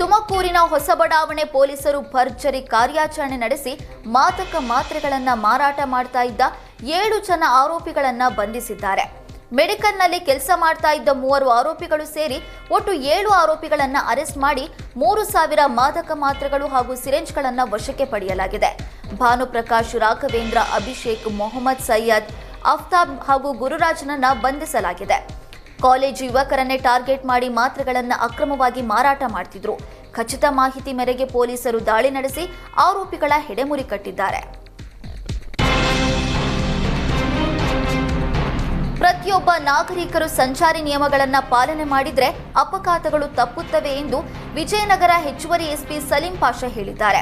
ತುಮಕೂರಿನ ಹೊಸಬಡಾವಣೆ ಪೊಲೀಸರು ಭರ್ಜರಿ ಕಾರ್ಯಾಚರಣೆ ನಡೆಸಿ ಮಾದಕ ಮಾತ್ರೆಗಳನ್ನು ಮಾರಾಟ ಮಾಡ್ತಾ ಇದ್ದ ಏಳು ಜನ ಆರೋಪಿಗಳನ್ನು ಬಂಧಿಸಿದ್ದಾರೆ. ಮೆಡಿಕಲ್ನಲ್ಲಿ ಕೆಲಸ ಮಾಡ್ತಾ ಇದ್ದ ಮೂವರು ಆರೋಪಿಗಳು ಸೇರಿ ಒಟ್ಟು ಏಳು ಆರೋಪಿಗಳನ್ನು ಅರೆಸ್ಟ್ ಮಾಡಿ ಮೂರು ಸಾವಿರ ಮಾದಕ ಮಾತ್ರೆಗಳು ಹಾಗೂ ಸಿರೆಂಜ್ಗಳನ್ನು ವಶಕ್ಕೆ ಪಡೆಯಲಾಗಿದೆ. ಭಾನುಪ್ರಕಾಶ್, ರಾಘವೇಂದ್ರ, ಅಭಿಷೇಕ್, ಮೊಹಮ್ಮದ್ ಸೈಯದ್, ಅಫ್ತಾಬ್ ಹಾಗೂ ಗುರುರಾಜನನ್ನ ಬಂಧಿಸಲಾಗಿದೆ. ಕಾಲೇಜು ಯುವಕರನ್ನೇ ಟಾರ್ಗೆಟ್ ಮಾಡಿ ಮಾತ್ರೆಗಳನ್ನು ಅಕ್ರಮವಾಗಿ ಮಾರಾಟ ಮಾಡ್ತಿದ್ರು. ಖಚಿತ ಮಾಹಿತಿ ಮೇರೆಗೆ ಪೊಲೀಸರು ದಾಳಿ ನಡೆಸಿ ಆರೋಪಿಗಳ ಹೆಡೆಮುರಿ ಕಟ್ಟಿದ್ದಾರೆ. ಪ್ರತಿಯೊಬ್ಬ ನಾಗರಿಕರು ಸಂಚಾರಿ ನಿಯಮಗಳನ್ನು ಪಾಲನೆ ಮಾಡಿದ್ರೆ ಅಪಘಾತಗಳು ತಪ್ಪುತ್ತವೆ ಎಂದು ವಿಜಯನಗರ ಹೆಚ್ಚುವರಿ ಎಸ್ಪಿ ಸಲೀಂ ಪಾಷಾ ಹೇಳಿದ್ದಾರೆ.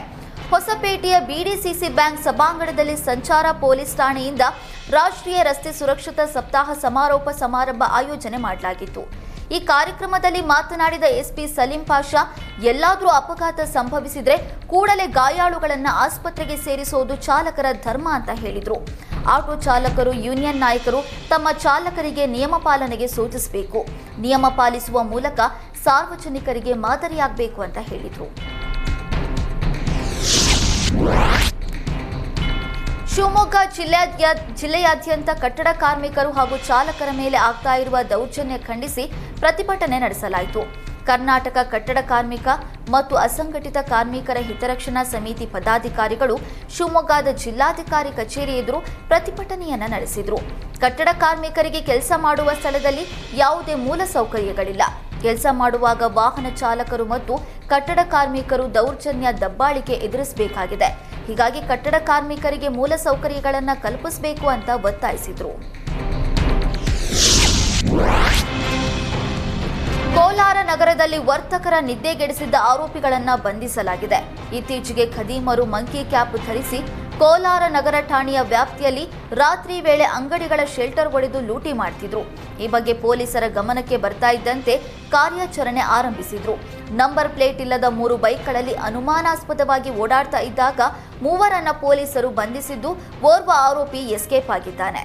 ಹೊಸಪೇಟೆಯ ಬಿಡಿಸಿಸಿ ಬ್ಯಾಂಕ್ ಸಭಾಂಗಣದಲ್ಲಿ ಸಂಚಾರ ಪೊಲೀಸ್ ಠಾಣೆಯಿಂದ ರಾಷ್ಟ್ರೀಯ ರಸ್ತೆ ಸುರಕ್ಷತಾ ಸಪ್ತಾಹ ಸಮಾರೋಪ ಸಮಾರಂಭ ಆಯೋಜನೆ ಮಾಡಲಾಗಿತ್ತು. ಈ ಕಾರ್ಯಕ್ರಮದಲ್ಲಿ ಮಾತನಾಡಿದ ಎಸ್ಪಿ ಸಲೀಂ ಪಾಷಾ, ಎಲ್ಲಾದರೂ ಅಪಘಾತ ಸಂಭವಿಸಿದರೆ ಕೂಡಲೇ ಗಾಯಾಳುಗಳನ್ನು ಆಸ್ಪತ್ರೆಗೆ ಸೇರಿಸುವುದು ಚಾಲಕರ ಧರ್ಮ ಅಂತ ಹೇಳಿದರು. ಆಟೋ ಚಾಲಕರು, ಯೂನಿಯನ್ ನಾಯಕರು ತಮ್ಮ ಚಾಲಕರಿಗೆ ನಿಯಮ ಪಾಲನೆಗೆ ಸೂಚಿಸಬೇಕು. ನಿಯಮ ಪಾಲಿಸುವ ಮೂಲಕ ಸಾರ್ವಜನಿಕರಿಗೆ ಮಾದರಿಯಾಗಬೇಕು ಅಂತ ಹೇಳಿದರು. ಶಿವಮೊಗ್ಗ ಜಿಲ್ಲೆಯಾದ್ಯ ಜಿಲ್ಲೆಯಾದ್ಯಂತ ಕಟ್ಟಡ ಕಾರ್ಮಿಕರು ಹಾಗೂ ಚಾಲಕರ ಮೇಲೆ ಆಗ್ತಾ ಇರುವ ದೌರ್ಜನ್ಯ ಖಂಡಿಸಿ ಪ್ರತಿಭಟನೆ ನಡೆಸಲಾಯಿತು. ಕರ್ನಾಟಕ ಕಟ್ಟಡ ಕಾರ್ಮಿಕ ಮತ್ತು ಅಸಂಘಟಿತ ಕಾರ್ಮಿಕರ ಹಿತರಕ್ಷಣಾ ಸಮಿತಿ ಪದಾಧಿಕಾರಿಗಳು ಶಿವಮೊಗ್ಗದ ಜಿಲ್ಲಾಧಿಕಾರಿ ಕಚೇರಿ ಎದುರು ಪ್ರತಿಭಟನೆಯನ್ನ ನಡೆಸಿದರು. ಕಟ್ಟಡ ಕಾರ್ಮಿಕರಿಗೆ ಕೆಲಸ ಮಾಡುವ ಸ್ಥಳದಲ್ಲಿ ಯಾವುದೇ ಮೂಲ ಸೌಕರ್ಯಗಳಿಲ್ಲ. ಕೆಲಸ ಮಾಡುವಾಗ ವಾಹನ ಚಾಲಕರು ಮತ್ತು ಕಟ್ಟಡ ಕಾರ್ಮಿಕರು ದೌರ್ಜನ್ಯ ದಬ್ಬಾಳಿಕೆ ಎದುರಿಸಬೇಕಾಗಿದೆ. ಹೀಗಾಗಿ ಕಟ್ಟಡ ಕಾರ್ಮಿಕರಿಗೆ ಮೂಲ ಸೌಕರ್ಯಗಳನ್ನು ಕಲ್ಪಿಸಬೇಕು ಅಂತ ಒತ್ತಾಯಿಸಿದರು. ಕೋಲಾರ ನಗರದಲ್ಲಿ ವರ್ತಕರ ನಿದ್ದೆಗೆಡಿಸಿದ್ದ ಆರೋಪಿಗಳನ್ನು ಬಂಧಿಸಲಾಗಿದೆ. ಇತ್ತೀಚೆಗೆ ಖದೀಮರು ಮಂಕಿ ಕ್ಯಾಪ್ ಧರಿಸಿ ಕೋಲಾರ ನಗರ ಠಾಣೆಯ ವ್ಯಾಪ್ತಿಯಲ್ಲಿ ರಾತ್ರಿ ವೇಳೆ ಅಂಗಡಿಗಳ ಶೆಲ್ಟರ್ ಒಡೆದು ಲೂಟಿ ಮಾಡ್ತಿದ್ರು. ಈ ಬಗ್ಗೆ ಪೊಲೀಸರ ಗಮನಕ್ಕೆ ಬರ್ತಾ ಇದ್ದಂತೆ ಕಾರ್ಯಾಚರಣೆ ಆರಂಭಿಸಿದ್ರು. ನಂಬರ್ ಪ್ಲೇಟ್ ಇಲ್ಲದ ಮೂರು ಬೈಕ್ಗಳಲ್ಲಿ ಅನುಮಾನಾಸ್ಪದವಾಗಿ ಓಡಾಡ್ತಾ ಇದ್ದಾಗ ಮೂವರನ್ನ ಪೊಲೀಸರು ಬಂಧಿಸಿದ್ದು ಓರ್ವ ಆರೋಪಿ ಎಸ್ಕೇಪ್ ಆಗಿದ್ದಾನೆ.